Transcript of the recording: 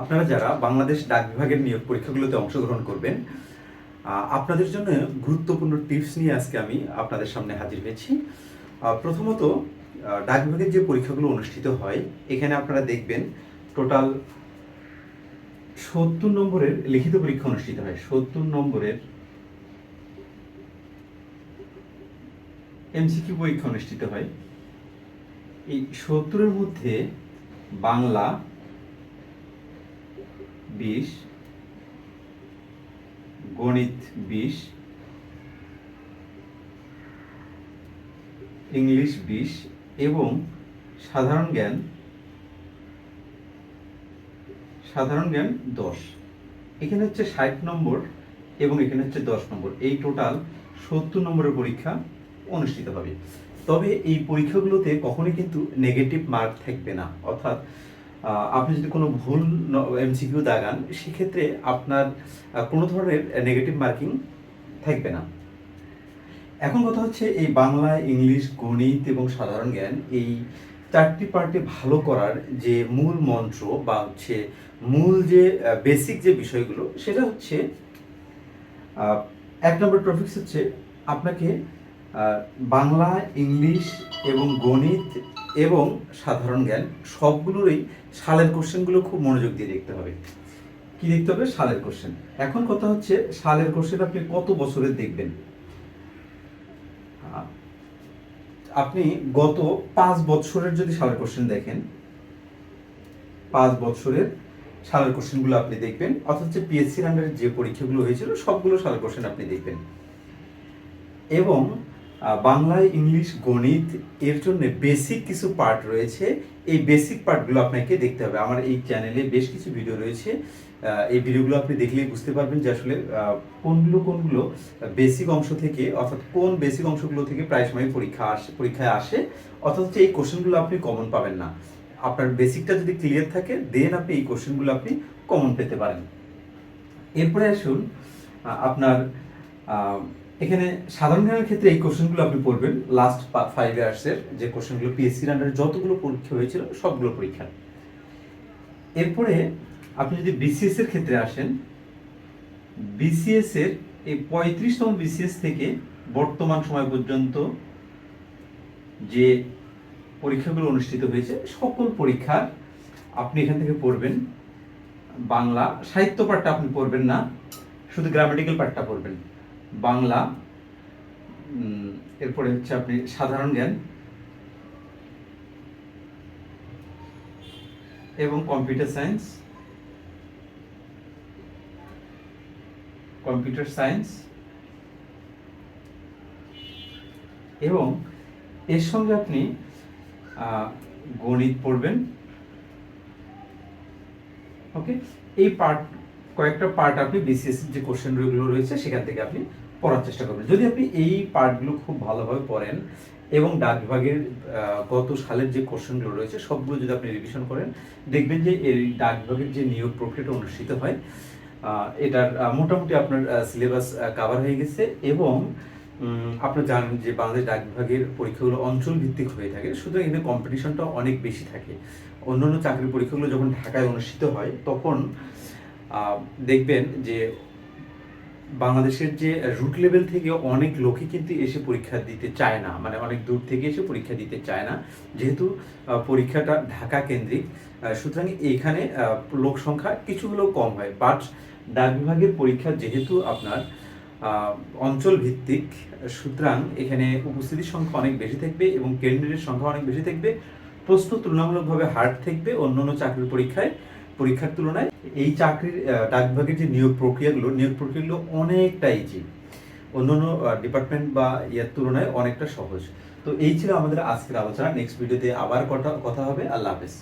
আপনারা যারা বাংলাদেশ ডাক বিভাগের নিয়োগ পরীক্ষাগুলোতে অংশগ্রহণ করবেন আপনাদের জন্য গুরুত্বপূর্ণ টিপস নিয়ে আজকে আমি আপনাদের সামনে হাজির হয়েছি। প্রথমত ডাক বিভাগের যে পরীক্ষাগুলো অনুষ্ঠিত হয়, এখানে আপনারা দেখবেন টোটাল সত্তর নম্বরের লিখিত পরীক্ষা অনুষ্ঠিত হয়। সত্তর নম্বরের এমসিকিউ পরীক্ষা অনুষ্ঠিত হয়। এই সত্তরের মধ্যে বাংলা বিশ, গণিত বিশ, ইংলিশ বিশ এবং সাধারণ জ্ঞান সাধারণ জ্ঞান দশ। এখানে হচ্ছে ষাট নম্বর এবং এখানে হচ্ছে দশ নম্বর। এই টোটাল সত্তর নম্বরের পরীক্ষা অনুষ্ঠিত হবে। তবে এই পরীক্ষাগুলোতে কখনোই কিন্তু নেগেটিভ মার্ক থাকবে না। অর্থাৎ আপনি যদি কোনো ভুল এমসিকিউ দাগান, সেক্ষেত্রে আপনার কোনো ধরনের নেগেটিভ মার্কিং থাকবে না। এখন কথা হচ্ছে এই বাংলা, ইংলিশ, গণিত এবং সাধারণ জ্ঞান এই চারটি পার্টে ভালো করার যে মূল মন্ত্র বা হচ্ছে মূল যে বেসিক যে বিষয়গুলো, সেটা হচ্ছে এক নম্বর টপিকস হচ্ছে আপনাকে বাংলা, ইংলিশ এবং গণিত এবং সাধারণ জ্ঞান, সবগুলোরই সালের কোশ্চেনগুলো খুব মনোযোগ দিয়ে দেখতে হবে। কি দেখতে হবে? সালের কোশ্চেন। এখন কথা হচ্ছে, সালের কোশ্চেন আপনি কত বছরের দেখবেন? আপনি গত পাঁচ বছরের যদি সালের কোশ্চেন দেখেন, পাঁচ বছরের সালের কোশ্চেনগুলো আপনি দেখবেন, অর্থাৎ অথচ পিএসসির আন্ডারে যে পরীক্ষাগুলো হয়েছিল, সবগুলো সালের কোশ্চেন আপনি দেখবেন। এবং বাংলায় ইংলিশ গণিত এর জন্য বেসিক কিছু পার্ট রয়েছে। এই বেসিক পার্টগুলো আপনাকে দেখতে হবে। আমার এই চ্যানেলে বেশ কিছু ভিডিও রয়েছে। এই ভিডিওগুলো আপনি দেখলেই বুঝতে পারবেন যে আসলে কোনগুলো কোনগুলো বেসিক অংশ থেকে, অর্থাৎ কোন বেসিক অংশগুলো থেকে প্রায় সময় পরীক্ষা আসে, পরীক্ষায় আসে অথচ এই কোশ্চেনগুলো আপনি কমন পাবেন না। আপনার বেসিকটা যদি ক্লিয়ার থাকে দেন আপনি এই কোশ্চেনগুলো আপনি কমন পেতে পারেন। এরপরে আসুন আপনার এখানে সাধারণ জ্ঞানের ক্ষেত্রে এই কোশ্চেনগুলো আপনি পড়বেন। লাস্ট ফাইভ ইয়ার্সের যে কোশ্চেনগুলো পিএসসির আন্ডারে যতগুলো পরীক্ষা হয়েছিল, সবগুলো পরীক্ষা। এরপরে আপনি যদি বিসিএস এর ক্ষেত্রে আসেন বিসিএস এর এই পঁয়ত্রিশতম বিসিএস থেকে বর্তমান সময় পর্যন্ত যে পরীক্ষাগুলো অনুষ্ঠিত হয়েছে, সকল পরীক্ষার আপনি এখান থেকে পড়বেন। বাংলা, সাহিত্য পাঠটা আপনি পড়বেন না, শুধু গ্রামাটিক্যাল পাঠটা পড়বেন। বাংলা এরপরে হচ্ছে আপনি সাধারণ জ্ঞান এবং কম্পিউটার সায়েন্স। Computer science. এবং এর সঙ্গে আপনি গণিত পড়বেন। ওকে? এই পার্ট কয়েকটা পার্ট আপনি বিসিএস যে কোশ্চেনগুলো রয়েছে, সেখান থেকে আপনি পড়ার চেষ্টা করবেন। যদি আপনি এই পার্টগুলো খুব ভালোভাবে পড়েন এবং ডাক বিভাগের গত সালের যে কোশ্চেনগুলো রয়েছে, সবগুলো যদি আপনি রিভিশন করেন, দেখবেন যে এই ডাক বিভাগের যে নিয়োগ প্রক্রিয়াটা অনুষ্ঠিত হয় এটার মোটামুটি আপনার সিলেবাস কাভার হয়ে গেছে এবং আপনারা জানেন যে বাংলাদেশ ডাক বিভাগের পরীক্ষাগুলো অঞ্চল ভিত্তিক হয়ে থাকে, সুতরাং এখানে কম্পিটিশনটা অনেক বেশি থাকে। অন্যান্য চাকরির পরীক্ষাগুলো যখন ঢাকায় অনুষ্ঠিত হয়, তখন দেখবেন যে বাংলাদেশের যে রুট লেভেল থেকে অনেক লোকই কিন্তু এসে পরীক্ষা দিতে চায় না। মানে অনেক দূর থেকে এসে পরীক্ষা দিতে চায় না। যেহেতু পরীক্ষাটা ঢাকা কেন্দ্রিক সুতরাং এখানে লোক সংখ্যা কিছু হলেও কম হয়। বাট ডাক বিভাগের পরীক্ষা যেহেতু আপনার অঞ্চল ভিত্তিক, সুতরাং এখানে উপস্থিতির সংখ্যা অনেক বেশি থাকবে এবং কেন্দ্রের সংখ্যা অনেক বেশি থাকবে। প্রশ্ন তুলনামূলকভাবে হার্ড থাকবে অন্যান্য চাকরির পরীক্ষায়, পরীক্ষার তুলনায়। এই চাকরির ডাক বিভাগের যে নিয়োগ প্রক্রিয়াগুলো নিয়োগ প্রক্রিয়াগুলো অনেকটা ইজি অন্যান্য ডিপার্টমেন্ট বা ইয়ার তুলনায় অনেকটা সহজ। তো এই ছিল আমাদের আজকের আলোচনা। নেক্সট ভিডিওতে আবার কথা কথা হবে। আল্লাহ হাফেজ।